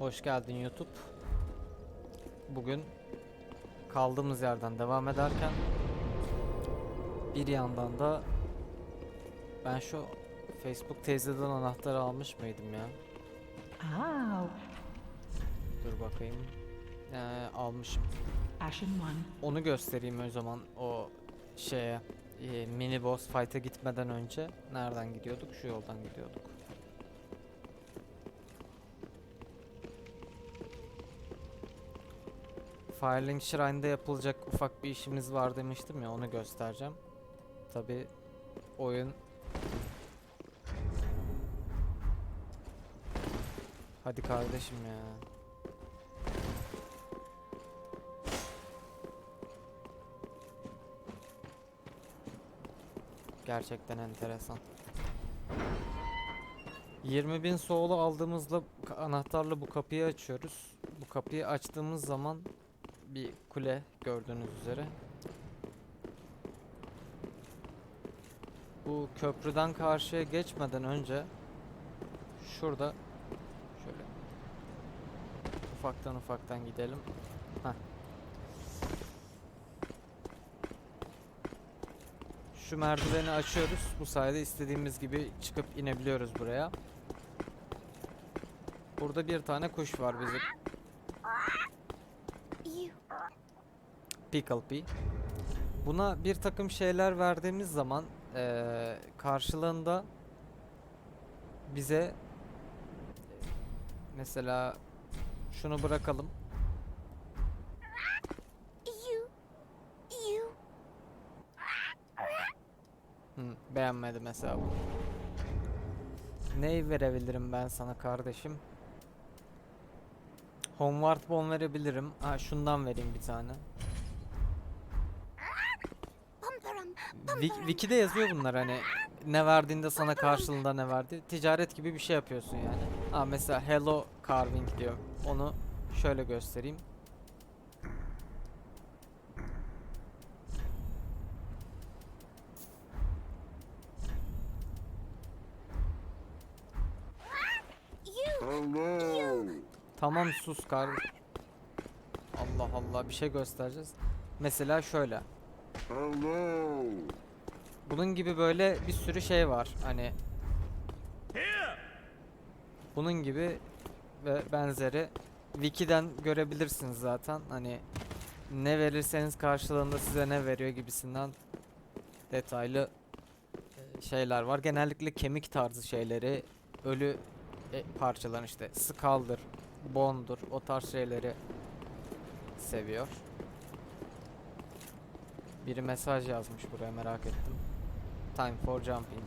Hoş geldin YouTube. Bugün kaldığımız yerden devam ederken bir yandan da ben şu Facebook teyzeden anahtarı almış mıydım ya? Dur bakayım. Ee, almışım. Onu göstereyim o zaman o şeye e, mini boss fight'a gitmeden önce nereden gidiyorduk? Şu yoldan gidiyorduk. Firelink Shrine'da yapılacak ufak bir işimiz var demiştim ya onu göstereceğim. Tabi oyun Hadi kardeşim ya. Gerçekten enteresan. 20.000 soğulu aldığımızda ka- anahtarla bu kapıyı açıyoruz. Bu kapıyı açtığımız zaman bir kule gördüğünüz üzere. Bu köprüden karşıya geçmeden önce şurada şöyle ufaktan ufaktan gidelim. Heh. Şu merdiveni açıyoruz. Bu sayede istediğimiz gibi çıkıp inebiliyoruz buraya. Burada bir tane kuş var bizim. Pickle Pea. Buna bir takım şeyler verdiğimiz zaman eee, karşılığında bize mesela şunu bırakalım. Hı, beğenmedi mesela bu. Neyi verebilirim ben sana kardeşim? Homeward Bone verebilirim. Ha şundan vereyim bir tane. Wik- Wiki'de yazıyor bunlar hani ne verdiğinde sana karşılığında ne verdi. Ticaret gibi bir şey yapıyorsun yani. Ha mesela Hello Carving diyor. Onu şöyle göstereyim. Tamam sus kar. Allah Allah bir şey göstereceğiz. Mesela şöyle. Hello. Bunun gibi böyle bir sürü şey var. Hani bunun gibi ve benzeri Wiki'den görebilirsiniz zaten. Hani ne verirseniz karşılığında size ne veriyor gibisinden detaylı e, şeyler var. Genellikle kemik tarzı şeyleri, ölü e, parçalar işte skull'dır, bone'dur o tarz şeyleri seviyor. Biri mesaj yazmış buraya merak ettim. Time for jumping.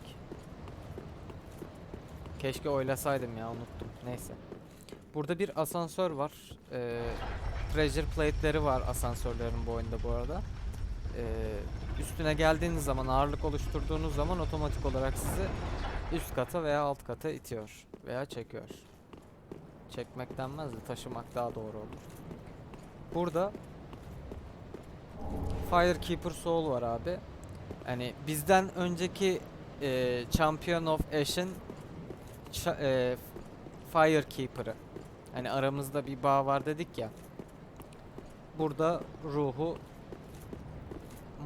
Keşke oylasaydım ya unuttum. Neyse. Burada bir asansör var. Ee, treasure plate'leri var asansörlerin bu oyunda bu arada. Ee, üstüne geldiğiniz zaman ağırlık oluşturduğunuz zaman otomatik olarak sizi üst kata veya alt kata itiyor veya çekiyor. Çekmek denmez de taşımak daha doğru olur. Burada Firekeeper Soul var abi. Hani bizden önceki e, Champion of Ashen ça- e, Firekeeper'ı. Hani aramızda bir bağ var dedik ya. Burada ruhu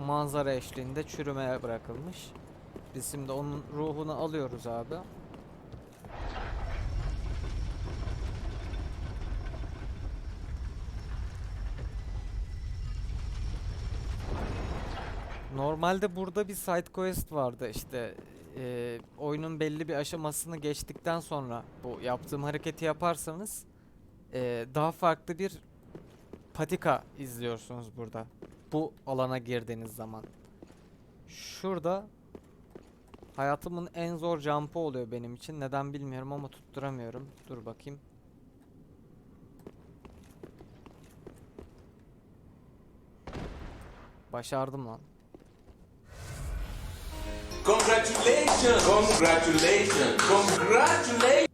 manzara eşliğinde çürümeye bırakılmış. Biz şimdi onun ruhunu alıyoruz abi. Normalde burada bir side quest vardı işte eee, oyunun belli bir aşamasını geçtikten sonra bu yaptığım hareketi yaparsanız eee, daha farklı bir patika izliyorsunuz burada bu alana girdiğiniz zaman. Şurada hayatımın en zor jump'ı oluyor benim için neden bilmiyorum ama tutturamıyorum. Dur bakayım. Başardım lan. Congratulations! Congratulations! Congratulations!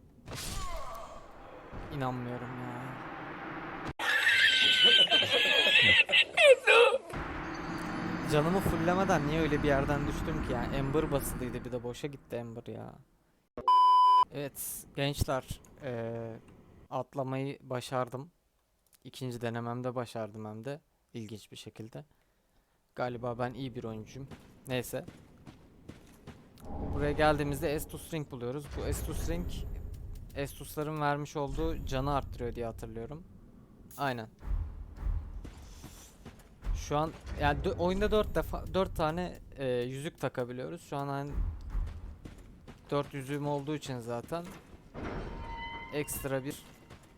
İnanmıyorum ya. Canımı fullemeden niye öyle bir yerden düştüm ki ya? Ember basılıydı bir de boşa gitti Ember ya. Evet gençler eee, atlamayı başardım. İkinci denememde başardım hem de ilginç bir şekilde. Galiba ben iyi bir oyuncuyum. Neyse. Buraya geldiğimizde Estus Ring buluyoruz. Bu Estus Ring Estus'ların vermiş olduğu canı arttırıyor diye hatırlıyorum. Aynen. Şu an yani oyunda 4 defa 4 tane e, yüzük takabiliyoruz. Şu an hani 4 yüzüğüm olduğu için zaten ekstra bir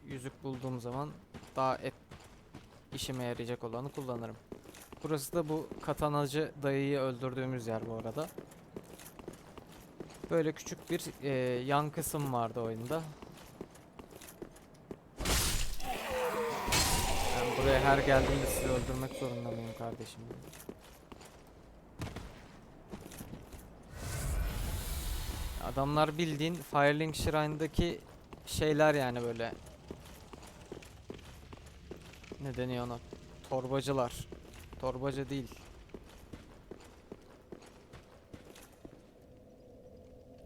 yüzük bulduğum zaman daha et işime yarayacak olanı kullanırım. Burası da bu katanacı dayıyı öldürdüğümüz yer bu arada. Böyle küçük bir e, yan kısım vardı oyunda. Ben buraya her geldiğimde sizi öldürmek zorunda mıyım kardeşim? Adamlar bildiğin Firelink Shrine'daki şeyler yani böyle. Ne deniyor ona? Torbacılar. Torbacı değil.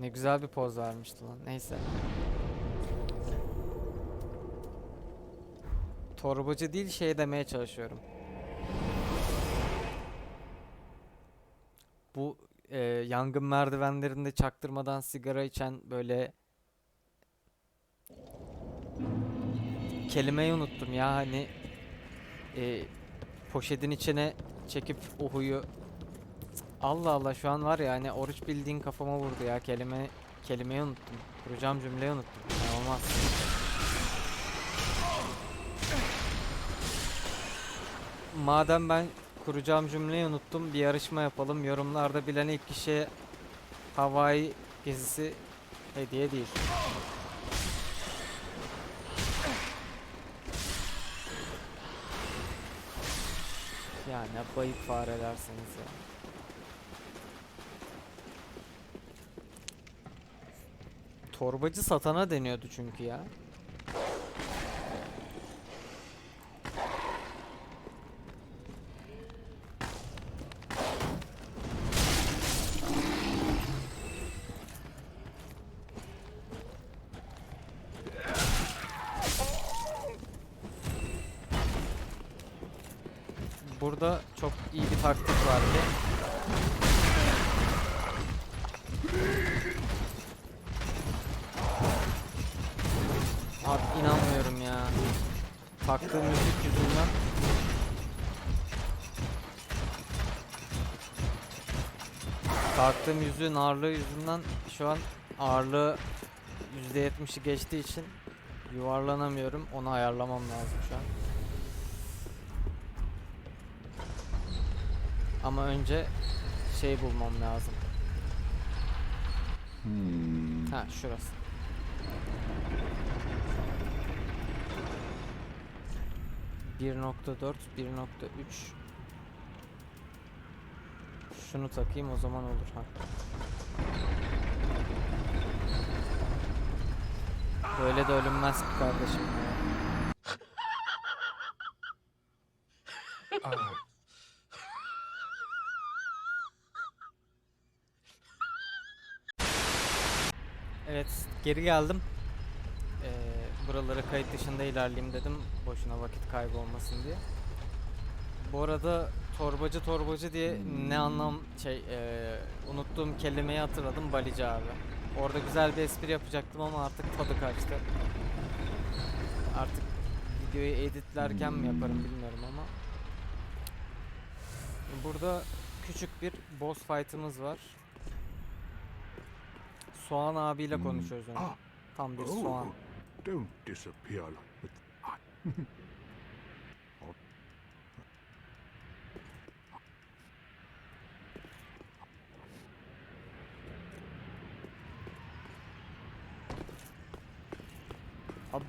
Ne güzel bir poz vermişti lan. Neyse. Torbacı değil şey demeye çalışıyorum. Bu e, yangın merdivenlerinde çaktırmadan sigara içen böyle kelimeyi unuttum ya hani e, poşetin içine çekip o huyu Allah Allah şu an var ya hani oruç bildiğin kafama vurdu ya kelime kelimeyi unuttum. Kuracağım cümleyi unuttum. Ya olmaz. Madem ben kuracağım cümleyi unuttum bir yarışma yapalım. Yorumlarda bilen ilk kişiye Hawaii gezisi hediye değil. Ya ne bayık farelersiniz ya. Torbacı satana deniyordu çünkü ya. Burada çok iyi bir taktik vardı. Abi inanmıyorum ya. Taktığım müzik yüzünden. Taktığım yüzüğün ağırlığı yüzünden şu an ağırlığı %70'i geçtiği için yuvarlanamıyorum. Onu ayarlamam lazım şu an. Ama önce şey bulmam lazım. Ha şurası. Bir nokta dört, bir nokta üç. Şunu takayım o zaman olur ha. Böyle de ölünmez ki kardeşim. Evet, geri geldim. Ee, buraları kayıt dışında ilerleyeyim dedim. Boşuna vakit kaybı olmasın diye. Bu arada torbacı torbacı diye ne anlam şey ee, unuttuğum kelimeyi hatırladım Balici abi. Orada güzel bir espri yapacaktım ama artık tadı kaçtı. Artık videoyu editlerken mi yaparım bilmiyorum ama. Burada küçük bir boss fight'ımız var. Soğan abiyle Hmm. konuşuyoruz önce. Ah. Tam bir soğan. Oh, don't disappear like with.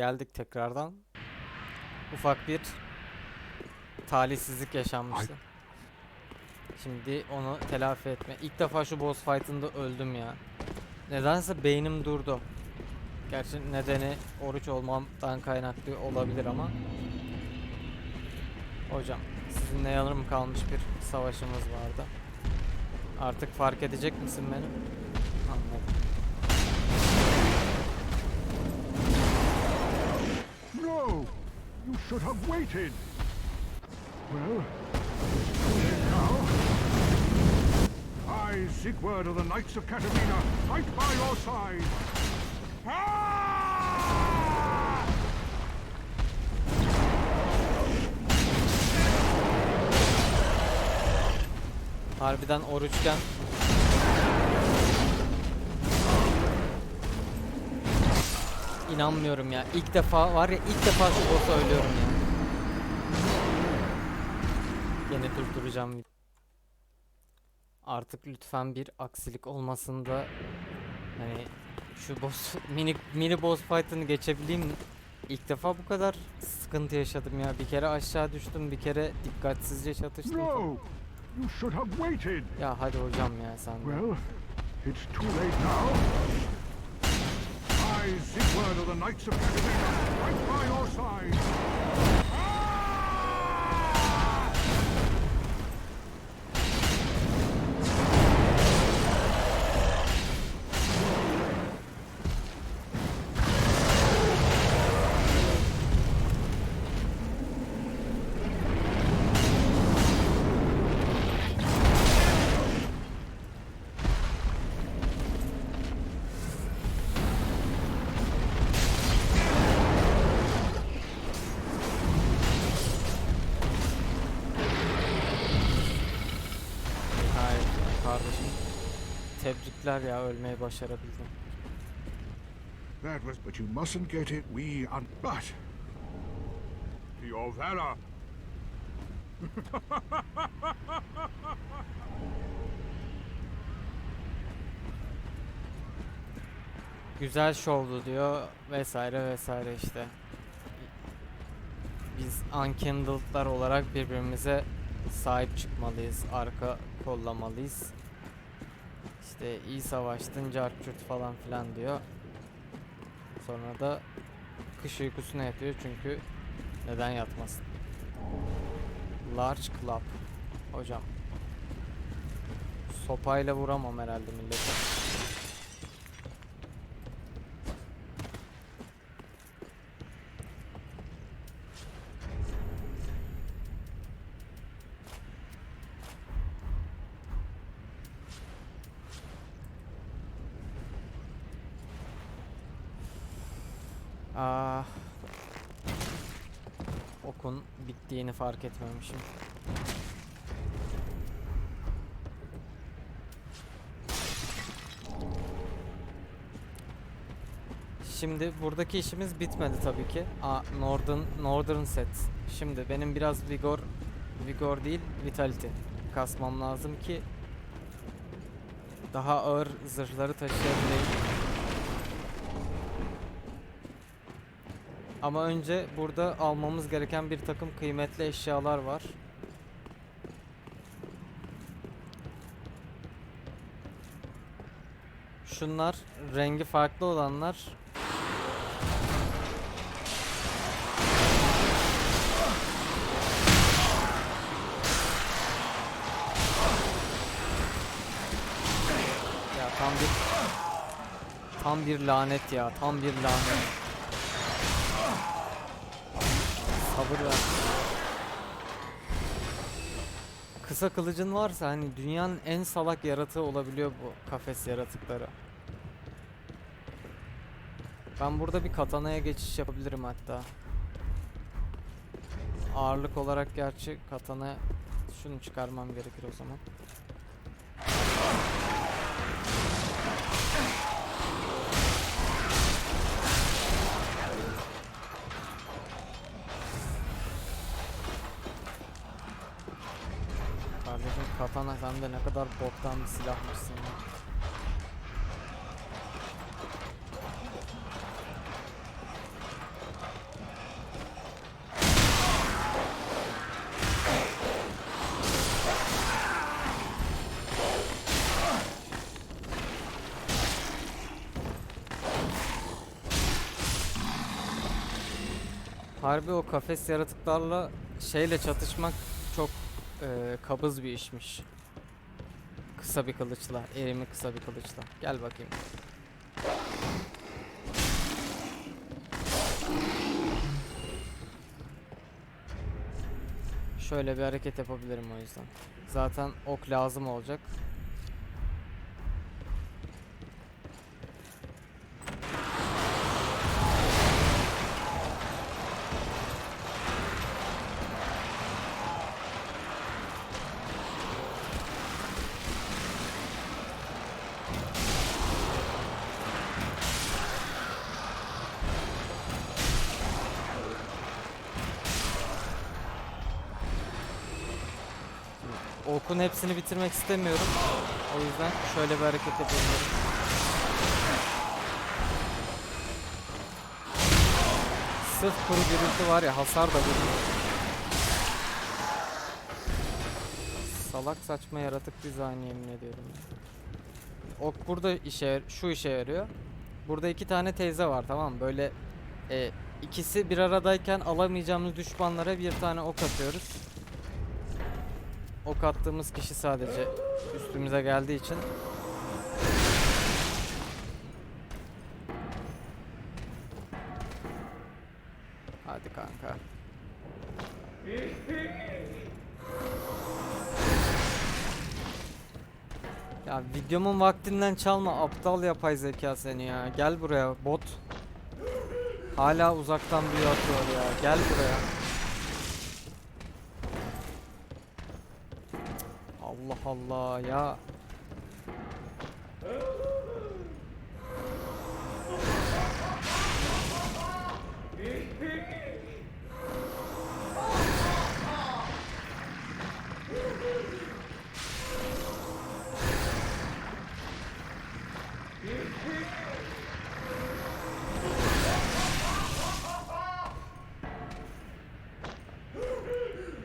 geldik tekrardan. Ufak bir talihsizlik yaşanmıştı. Şimdi onu telafi etme. İlk defa şu boss fight'ında öldüm ya. Nedense beynim durdu. Gerçi nedeni oruç olmamdan kaynaklı olabilir ama. Hocam sizinle yarım kalmış bir savaşımız vardı. Artık fark edecek misin beni? Should have waited! Well, now. I, Sigurd of the Knights of Katarina, fight by your side! Harbiden oruçken İnanmıyorum ya. İlk defa var ya ilk defa şu boss'u ölüyorum ya. Yine durduracağım. Artık lütfen bir aksilik olmasın da hani şu boss mini mini boss fight'ını geçebileyim. İlk defa bu kadar sıkıntı yaşadım ya. Bir kere aşağı düştüm, bir kere dikkatsizce çatıştım. falan. No! You should have waited! Ya hadi hocam ya sen. de. Well, it's too late now. I, Sigurd of the Knights of Katarina, fight by your side! Tebrikler ya ölmeyi başarabildin. That was, but you mustn't get it. We un. But your valor. Güzel şovdu diyor vesaire vesaire işte. Biz Unkindled'lar olarak birbirimize sahip çıkmalıyız, arka kollamalıyız. İşte iyi savaştın, carçurt falan filan diyor. Sonra da kış uykusuna yatıyor çünkü neden yatmasın? Large Club. Hocam. Sopayla vuramam herhalde millete. Ah. Okun bittiğini fark etmemişim. Şimdi buradaki işimiz bitmedi tabii ki. Aa, Northern Northern set. Şimdi benim biraz vigor vigor değil vitality kasmam lazım ki daha ağır zırhları taşıyabileyim. Ama önce burada almamız gereken bir takım kıymetli eşyalar var. Şunlar rengi farklı olanlar. Ya tam bir tam bir lanet ya, tam bir lanet. Sabır. Kısa kılıcın varsa hani dünyanın en salak yaratığı olabiliyor bu kafes yaratıkları. Ben burada bir katanaya geçiş yapabilirim hatta. Ağırlık olarak gerçi katana şunu çıkarmam gerekir o zaman. Katana sen de ne kadar boktan bir silahmışsın ya. Harbi o kafes yaratıklarla şeyle çatışmak e, kabız bir işmiş. Kısa bir kılıçla, erimi kısa bir kılıçla. Gel bakayım. Şöyle bir hareket yapabilirim o yüzden. Zaten ok lazım olacak. Okun hepsini bitirmek istemiyorum. O yüzden şöyle bir hareket yapıyorum. Sırf kuru gürültü var ya hasar da vurmuyor. Salak saçma yaratık dizaynı yemin ediyorum. Ok burada işe şu işe yarıyor. Burada iki tane teyze var tamam? Böyle e, ikisi bir aradayken alamayacağımız düşmanlara bir tane ok atıyoruz. Ok attığımız kişi sadece üstümüze geldiği için Hadi kanka. Ya videomun vaktinden çalma aptal yapay zeka seni ya. Gel buraya bot. Hala uzaktan büyü atıyor ya. Gel buraya. Allah ya.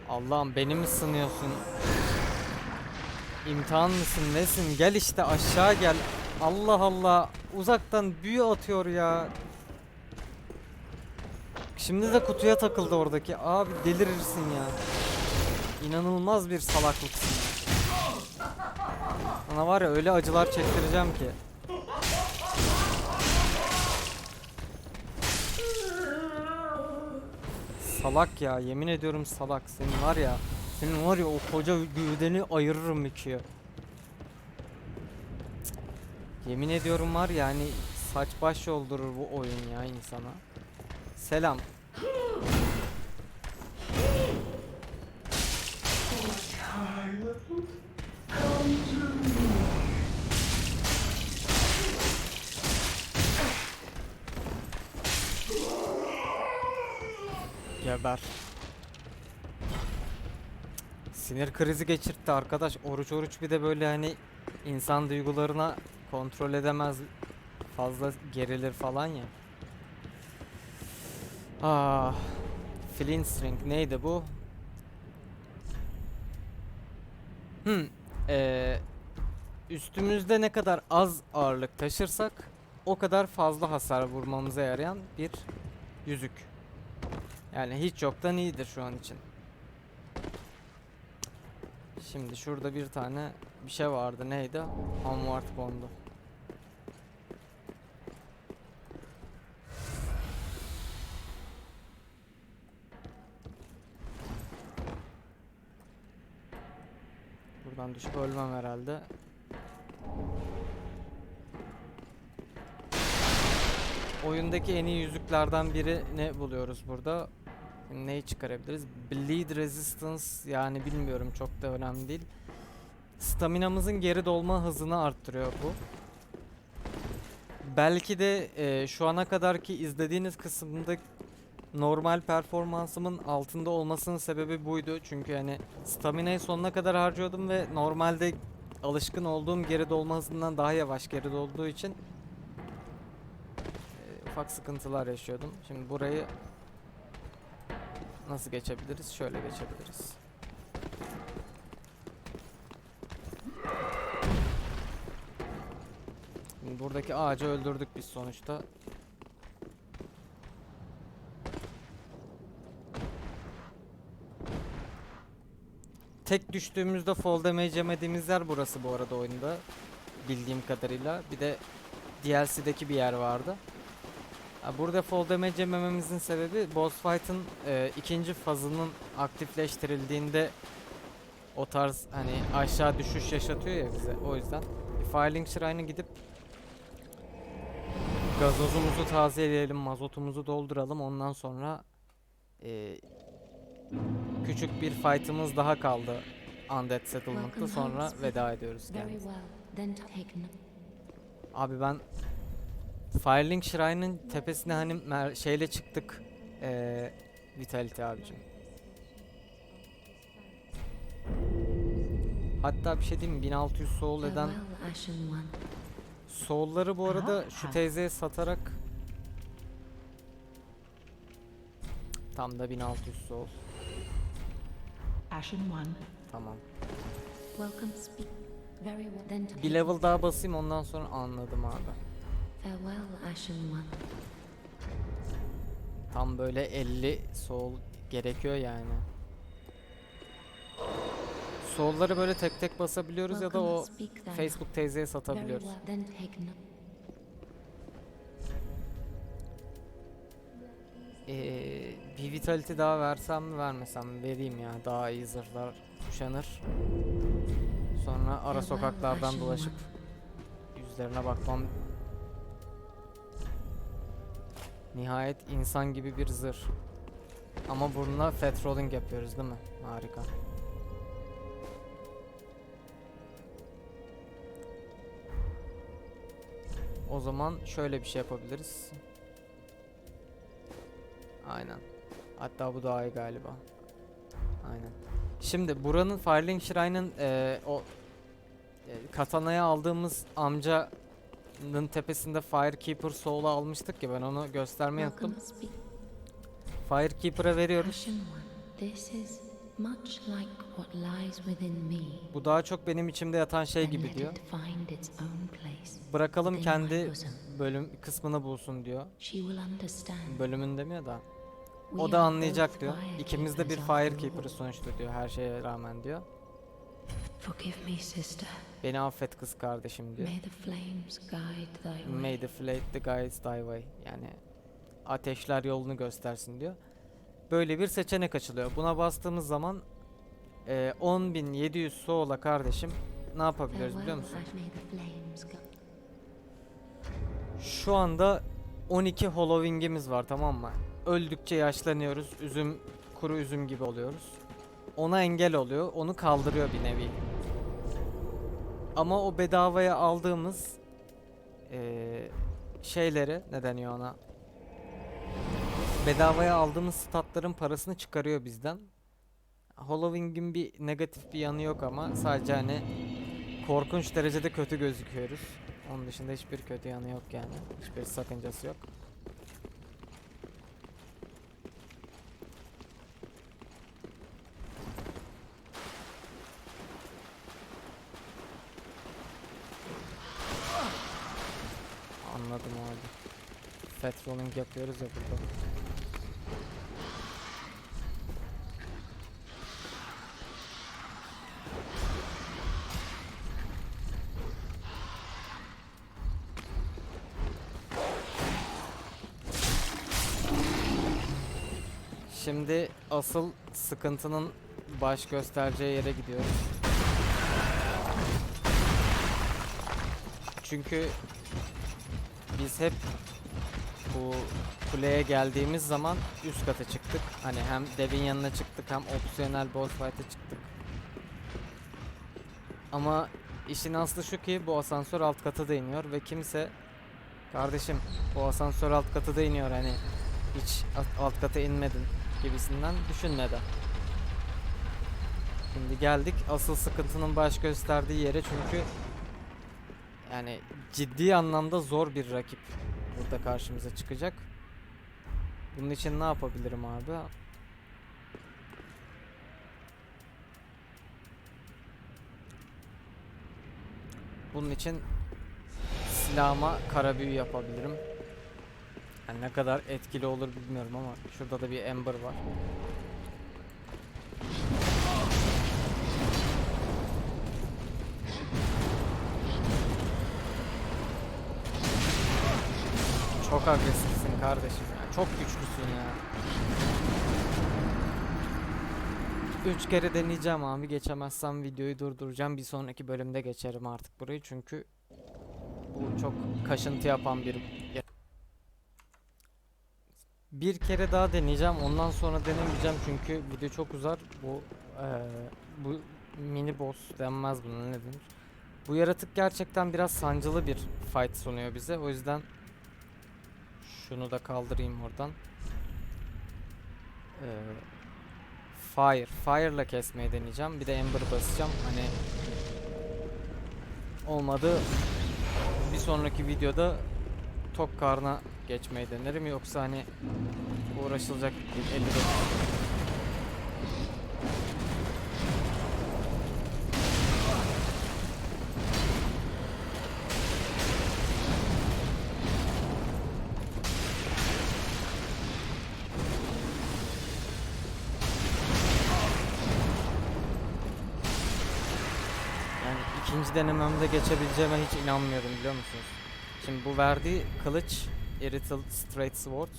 Allah'ım beni mi sınıyorsun? İmtihan mısın nesin? Gel işte aşağı gel. Allah Allah. Uzaktan büyü atıyor ya. Şimdi de kutuya takıldı oradaki. Abi delirirsin ya. İnanılmaz bir salaklıksın. Sana var ya öyle acılar çektireceğim ki. Salak ya yemin ediyorum salak senin var ya senin var ya o koca gövdeni ayırırım ikiye. Yemin ediyorum var ya hani saç baş yoldurur bu oyun ya insana. Selam. Geber. Sinir krizi geçirtti arkadaş. Oruç oruç bir de böyle hani insan duygularına kontrol edemez. Fazla gerilir falan ya. Ah. Flint string neydi bu? Hmm. Ee, üstümüzde ne kadar az ağırlık taşırsak o kadar fazla hasar vurmamıza yarayan bir yüzük. Yani hiç yoktan iyidir şu an için. Şimdi şurada bir tane bir şey vardı. Neydi? Homeward Bond'u. Buradan düşüp ölmem herhalde. Oyundaki en iyi yüzüklerden biri ne buluyoruz burada? Neyi çıkarabiliriz? Bleed Resistance yani bilmiyorum çok da önemli değil. Staminamızın geri dolma hızını arttırıyor bu. Belki de e, şu ana kadarki izlediğiniz kısımda normal performansımın altında olmasının sebebi buydu. Çünkü hani staminayı sonuna kadar harcıyordum ve normalde alışkın olduğum geri dolma hızından daha yavaş geri dolduğu için e, ufak sıkıntılar yaşıyordum. Şimdi burayı Nasıl geçebiliriz? Şöyle geçebiliriz. Buradaki ağacı öldürdük biz sonuçta. Tek düştüğümüzde fall damage yemediğimiz yer burası bu arada oyunda. Bildiğim kadarıyla. Bir de DLC'deki bir yer vardı. Burada fall damage yemememizin sebebi boss fight'ın e, ikinci fazının aktifleştirildiğinde o tarz hani aşağı düşüş yaşatıyor ya bize. O yüzden Filing Shrine'a gidip gazozumuzu tazeleyelim, mazotumuzu dolduralım. Ondan sonra e, küçük bir fight'ımız daha kaldı Undead Settlement'ta. Sonra veda ediyoruz kendimize. Abi ben Firelink Shrine'ın tepesine hani şeyle çıktık. Eee Vitality abicim. Hatta bir şey diyeyim mi? 1600 soul eden soul'ları bu arada şu teyzeye satarak tam da 1600 soul. Ashen One. Tamam. Bir level daha basayım ondan sonra anladım abi. Farewell, Ashen One. Tam böyle 50 soul gerekiyor yani. Soul'ları böyle tek tek basabiliyoruz ya da o. Facebook teyzeye satabiliyoruz. Ee, bir vitality daha versem mi vermesem mi vereyim ya daha iyi zırhlar kuşanır. Sonra ara Farewell, sokaklardan dolaşıp yüzlerine bakmam. Nihayet insan gibi bir zırh. Ama bununla fat rolling yapıyoruz değil mi? Harika. O zaman şöyle bir şey yapabiliriz. Aynen. Hatta bu daha iyi galiba. Aynen. Şimdi buranın Firelink Shrine'ın eee, o e, katanaya aldığımız amcanın tepesinde Firekeeper Soul'u almıştık ya ben onu. Welcome, speak. Firekeeper'a veriyoruz. Ashen One. This is much like what lies within me. Bu daha çok benim içimde yatan şey gibi diyor. Bırakalım kendi bölüm kısmını bulsun diyor. Bölümün demiyor da. O da anlayacak diyor. İkimiz de bir Firekeeper'ı sonuçta diyor her şeye rağmen diyor. Forgive me, sister. Beni affet kız kardeşim diyor. May the flames guide thy way. May the flame the guides thy way. Yani ateşler yolunu göstersin diyor. Böyle bir seçenek açılıyor. Buna bastığımız zaman e, 10.700 soğula kardeşim ne yapabiliyoruz biliyor musun? Şu anda 12 Halloween'imiz var tamam mı? Öldükçe yaşlanıyoruz. Üzüm kuru üzüm gibi oluyoruz. Ona engel oluyor. Onu kaldırıyor bir nevi. Ama o bedavaya aldığımız eee, şeyleri ne deniyor ona? Bedavaya aldığımız statların parasını çıkarıyor bizden. Halloween'in bir negatif bir yanı yok ama sadece hani korkunç derecede kötü gözüküyoruz. Onun dışında hiçbir kötü yanı yok yani. Hiçbir sakıncası yok. Anladım abi. Yapıyoruz ya burada. Şimdi asıl sıkıntının baş göstereceği yere gidiyoruz. Çünkü biz hep bu kuleye geldiğimiz zaman üst kata çıktık. Hani hem devin yanına çıktık hem opsiyonel boss fight'a çıktık. Ama işin aslı şu ki bu asansör alt kata da iniyor ve kimse kardeşim bu asansör alt kata da iniyor hani hiç alt- kata inmedin gibisinden düşünmedi. Şimdi geldik asıl sıkıntının baş gösterdiği yere çünkü yani ciddi anlamda zor bir rakip burada karşımıza çıkacak. Bunun için ne yapabilirim abi? Bunun için silahıma kara büyü yapabilirim. Yani ne kadar etkili olur bilmiyorum ama şurada da bir ember var. Çok agresifsin kardeşim ya. Çok güçlüsün ya. Üç kere deneyeceğim abi. Geçemezsem videoyu durduracağım. Bir sonraki bölümde geçerim artık burayı. Çünkü bu çok kaşıntı yapan bir bir kere daha deneyeceğim. Ondan sonra denemeyeceğim çünkü video çok uzar. Bu eee, bu mini boss denmez buna ne denir? Bu yaratık gerçekten biraz sancılı bir fight sunuyor bize. O yüzden şunu da kaldırayım oradan. Eee fire. Fire'la kesmeyi deneyeceğim. Bir de Ember basacağım. Hani olmadı bir sonraki videoda tok karna geçmeyi denerim. Yoksa hani uğraşılacak bir 50 dakika. İkinci denememde geçebileceğime hiç inanmıyorum biliyor musunuz? Şimdi bu verdiği kılıç Irithel Straight Sword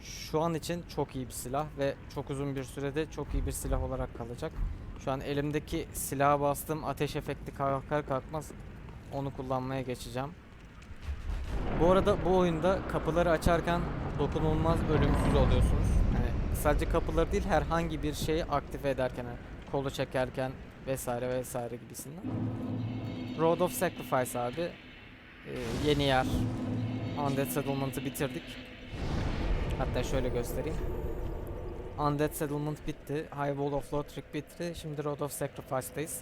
şu an için çok iyi bir silah ve çok uzun bir sürede çok iyi bir silah olarak kalacak. Şu an elimdeki silaha bastım ateş efekti kalkar kalkmaz onu kullanmaya geçeceğim. Bu arada bu oyunda kapıları açarken dokunulmaz ölümsüz oluyorsunuz. Yani sadece kapıları değil herhangi bir şeyi aktive ederken yani kolu çekerken vesaire vesaire gibisinden. Road of Sacrifice abi. Ee, yeni yer. Undead Settlement'ı bitirdik. Hatta şöyle göstereyim. Undead Settlement bitti. High Wall of Lothric bitti. Şimdi Road of Sacrifice'dayız.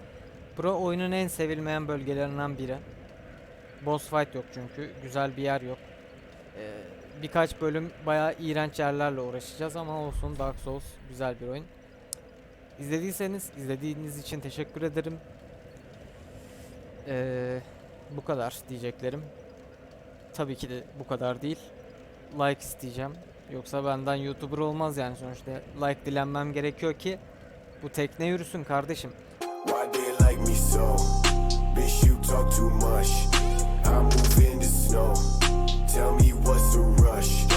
Bura oyunun en sevilmeyen bölgelerinden biri. Boss fight yok çünkü. Güzel bir yer yok. Ee, birkaç bölüm bayağı iğrenç yerlerle uğraşacağız ama olsun Dark Souls güzel bir oyun. İzlediyseniz, izlediğiniz için teşekkür ederim. Ee, bu kadar diyeceklerim. Tabii ki de bu kadar değil. Like isteyeceğim. Yoksa benden YouTuber olmaz yani sonuçta. Like dilenmem gerekiyor ki bu tekne yürüsün kardeşim. Tell me what's the rush